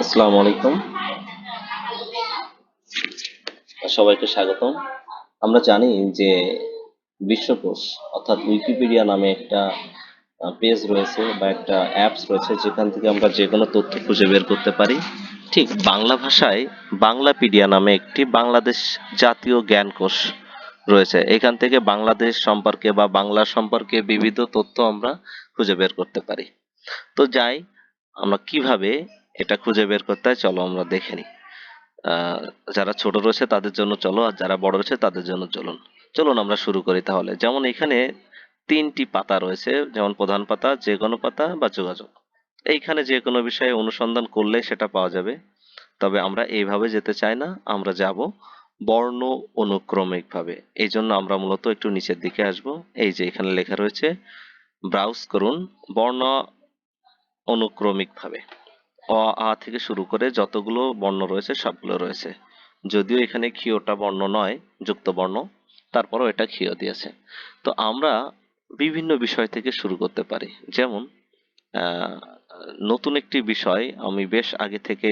আসসালামু আলাইকুম। সবাইকে স্বাগতম। আমরা জানি যে বিশ্বকোষ, অর্থাৎ উইকিপিডিয়া নামে একটা পেজ রয়েছে বা একটা অ্যাপস রয়েছে যেখান থেকে আমরা যে কোনো তথ্য খুঁজে বের করতে পারি। ঠিক বাংলা ভাষায় বাংলাপিডিয়া নামে একটি বাংলাদেশ জাতীয় জ্ঞানকোষ রয়েছে। এখান থেকে বাংলাদেশ সম্পর্কে বা বাংলা সম্পর্কে বিবিধ তথ্য আমরা খুঁজে বের করতে পারি। তো যাই আমরা কীভাবে এটা খুঁজে বের করতে হয়, চলো আমরা দেখে নিই। যারা ছোট রয়েছে তাদের জন্য চলো, আর যারা বড় রয়েছে তাদের জন্য চলুন। চলুন আমরা শুরু করি তাহলে। যেমন এখানে তিনটি পাতা রয়েছে, যেমন প্রধান পাতা, যে কোনো পাতা বা যোগাযোগ। এইখানে যে কোনো বিষয়ে অনুসন্ধান করলে সেটা পাওয়া যাবে। তবে আমরা এইভাবে যেতে চাই না, আমরা যাব বর্ণ অনুক্রমিক ভাবে এই জন্য আমরা মূলত একটু নিচের দিকে আসব। এই যে এখানে লেখা রয়েছে, ব্রাউজ করুন। বর্ণ অনুক্রমিক ভাবে অ, আ থেকে শুরু করে যতগুলো বর্ণ রয়েছে সবগুলো রয়েছে। যদিও এখানে ক্ষীয়টা বর্ণ নয়, যুক্ত বর্ণ, তারপরও এটা ক্ষীয় দিয়েছে। তো আমরা বিভিন্ন বিষয় থেকে শুরু করতে পারি। যেমন নতুন একটি বিষয় আমি বেশ আগে থেকে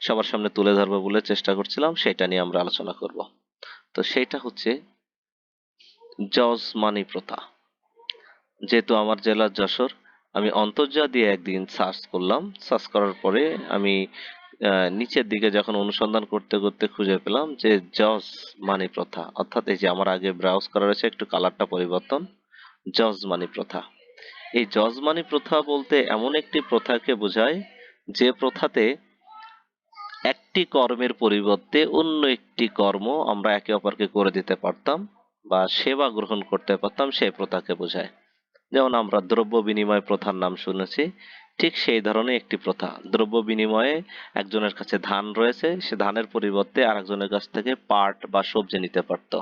সবার সামনে তুলে ধরবো বলে চেষ্টা করছিলাম, সেটা নিয়ে আমরা আলোচনা করব। তো সেটা হচ্ছে জজমানি প্রথা। যেহেতু আমার জেলা যশোর আমি অন্তর্জা দিয়ে একদিন সার্চ করলাম। সার্চ করার পরে আমি নিচের দিকে যখন অনুসন্ধান করতে করতে খুঁজে পেলাম যে জজ মানি প্রথা, অর্থাৎ এই যে আমার আগে ব্রাউজ করা রয়েছে একটু কালারটা পরিবর্তন জজ মানি প্রথা। এই জজ মানি প্রথা বলতে এমন একটি প্রথাকে বোঝায় যে প্রথাতে একটি কর্মের পরিবর্তে অন্য একটি কর্ম আমরা একে অপরকে করে দিতে পারতাম বা সেবা গ্রহণ করতে পারতাম, সেই প্রথাকে বোঝায়। যেমন আমরা দ্রব্য বিনিময় প্রথার নাম শুনেছি, ঠিক সেই ধরনের একটি প্রথা। দ্রব্য বিনিময়ে একজনের কাছে ধান রয়েছে, সে ধানের পরিবর্তে আরেকজনের কাছ থেকে পাট বা সবজি নিতে পারত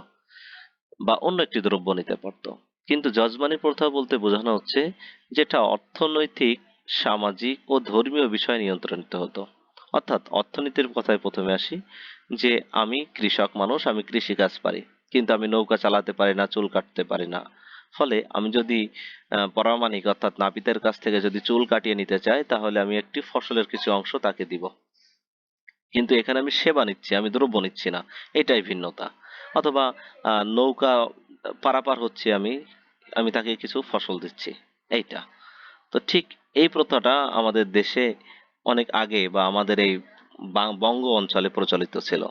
বা অন্য একটি দ্রব্য নিতে পারত। কিন্তু যজমানি প্রথা বলতে বোঝানো হচ্ছে যেটা অর্থনৈতিক, সামাজিক ও ধর্মীয় বিষয় নিয়ন্ত্রণিত হতো। অর্থাৎ অর্থনীতির কথায় প্রথমে আসি যে, আমি কৃষক মানুষ, আমি কৃষিকাজ পারি। কিন্তু আমি নৌকা চালাতে পারি না, চুল কাটতে পারি না। ফলে আমি যদি পরামানিক অর্থাৎ নাপিতের কাছ থেকে যদি চুল কাটিয়ে নিতে চাই, তাহলে আমি একটি ফসলের কিছু অংশ তাকে দিব। কিন্তু এখানে আমি সেবা নিচ্ছি, আমি দ্রব্য নিচ্ছি না। এটাই ভিন্নতা। অথবা নৌকা পারাপার হচ্ছে আমি আমি তাকে কিছু ফসল দিচ্ছি। এইটা। তো ঠিক এই প্রথাটা আমাদের দেশে অনেক আগে বা আমাদের এই বঙ্গ অঞ্চলে প্রচলিত ছিল।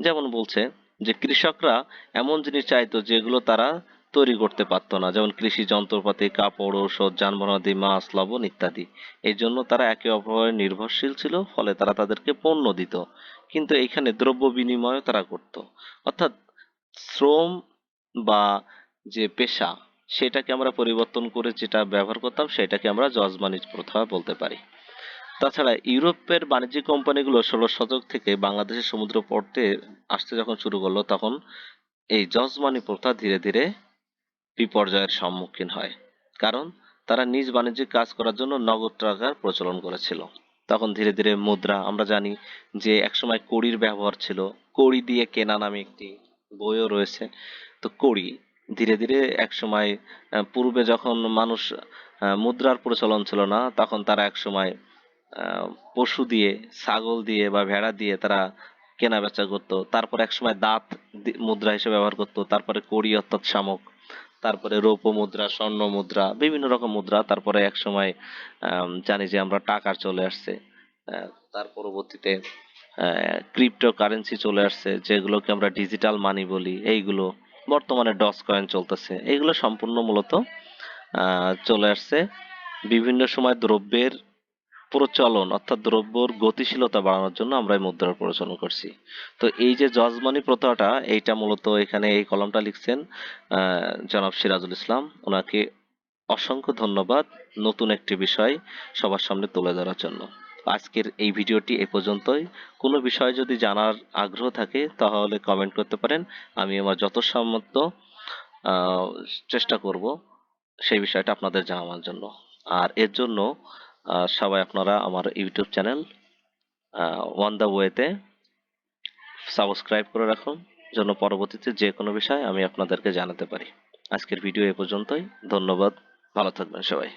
যেমন বলছে যে, কৃষকরা এমন জিনিস চাইতো যেগুলো তারা তৈরি করতে পারতো না, যেমন কৃষি যন্ত্রপাতি, কাপড়, ঔষধ যানবাহনাদি মাছ, লবণ ইত্যাদি। এই জন্য তারা একে অপরের নির্ভরশীল ছিল, ফলে তারা তাদেরকে পণ্য দিত। কিন্তু এখানে দ্রব্য বিনিময় তারা করত। অর্থাৎ শ্রম বা যে পেশা, সেটাকে আমরা পরিবর্তন করে যেটা ব্যবহার করতাম, সেটাকে আমরা যজমানি প্রথা বলতে পারি। তাছাড়া ইউরোপের বাণিজ্যিক কোম্পানিগুলো ষোলো শতক থেকে বাংলাদেশের সমুদ্র পড়তে আসতে যখন শুরু করল, তখন এই যজমানি প্রথা ধীরে ধীরে বিপর্যয়ের সম্মুখীন হয়। কারণ তারা নিজ বাণিজ্যিক কাজ করার জন্য নগদ টাকার প্রচলন করেছিল। তখন ধীরে ধীরে মুদ্রা, আমরা জানি যে একসময় কড়ির ব্যবহার ছিল, কড়ি দিয়ে কেনা নামে একটি বইও রয়েছে। তো কড়ি ধীরে ধীরে একসময় পূর্বে যখন মানুষ মুদ্রার প্রচলন ছিল না, তখন তারা একসময় পশু দিয়ে, ছাগল দিয়ে বা ভেড়া দিয়ে তারা কেনা বেচা করতো। তারপর একসময় দাঁত মুদ্রা হিসেবে ব্যবহার করতো। তারপরে কড়ি অর্থাৎ শামুক। তারপরে রৌপ্য মুদ্রা, স্বর্ণ মুদ্রা, বিভিন্ন রকম মুদ্রা। তারপরে এক সময় জানি যে আমরা টাকা চলে আসছে। তার পরবর্তীতে ক্রিপ্টো কারেন্সি চলে আসছে, যেগুলোকে আমরা ডিজিটাল মানি বলি। এইগুলো বর্তমানে ডস কয়েন চলতেছে। এইগুলো সম্পূর্ণ মূলত চলে আসছে। বিভিন্ন সময় দ্রব্যের প্রচলন অর্থাৎ দ্রব্যর গতিশীলতা বাড়ানোর জন্য আমরা এই মুদ্রার প্রচলন করছি। তো এই যে জজমানি প্রথাটা এইটা মূলত এখানে এই কলমটা লিখছেন জনাব সিরাজুল ইসলাম। ওনাকে অসংখ্য ধন্যবাদ নতুন একটি বিষয় সবার সামনে তুলে ধরার জন্য। আজকের এই ভিডিওটি এ পর্যন্তই। কোনো বিষয় যদি জানার আগ্রহ থাকে তাহলে কমেন্ট করতে পারেন। আমি আমার যত সামর্থ্য আহ, চেষ্টা করব সেই বিষয়টা আপনাদের জানানোর জন্য। আর এর জন্য সবাই আপনারা আমার ইউটিউব চ্যানেল ওয়ান দ্য ওয়েতে সাবস্ক্রাইব করে রাখুন, যেন পরবর্তীতে যে কোনো বিষয় আমি আপনাদেরকে জানাতে পারি। আজকের ভিডিও এ পর্যন্তই, ধন্যবাদ, ভালো থাকবেন সবাই।